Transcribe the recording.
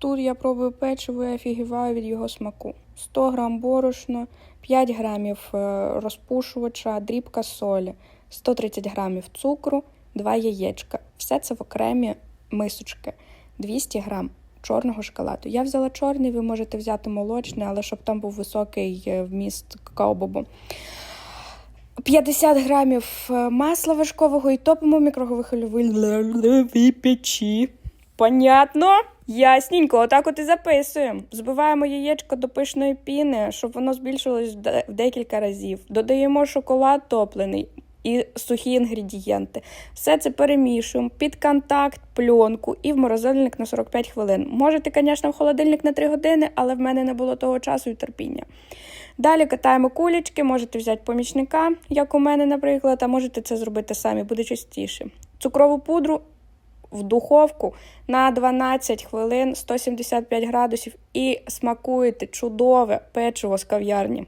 Тут я пробую печиво і офігіваю від його смаку. 100 грам борошно, 5 грамів е, розпушувача, дрібка солі, 130 грамів цукру, 2 яєчка. Все це в окремі мисочки, 200 грам чорного шоколаду. Я взяла чорний, ви можете взяти молочний, але щоб там був високий е, вміст какао-бобу. 50 грамів е, масла важкового і топимо в мікрохвильовій печі. Понятно? Ясненько, отак от і записуємо. Збиваємо яєчко до пишної піни, щоб воно збільшилось в декілька разів. Додаємо шоколад топлений і сухі інгредієнти. Все це перемішуємо під контакт, пленку і в морозильник на 45 хвилин. Можете, звісно, в холодильник на 3 години, але в мене не було того часу і терпіння. Далі катаємо кулечки, можете взяти помічника, як у мене, наприклад, а можете це зробити самі, буде частіше. Цукрову пудру в духовку на 12 хвилин 175 градусів і смакуєте чудове печиво з кав'ярні.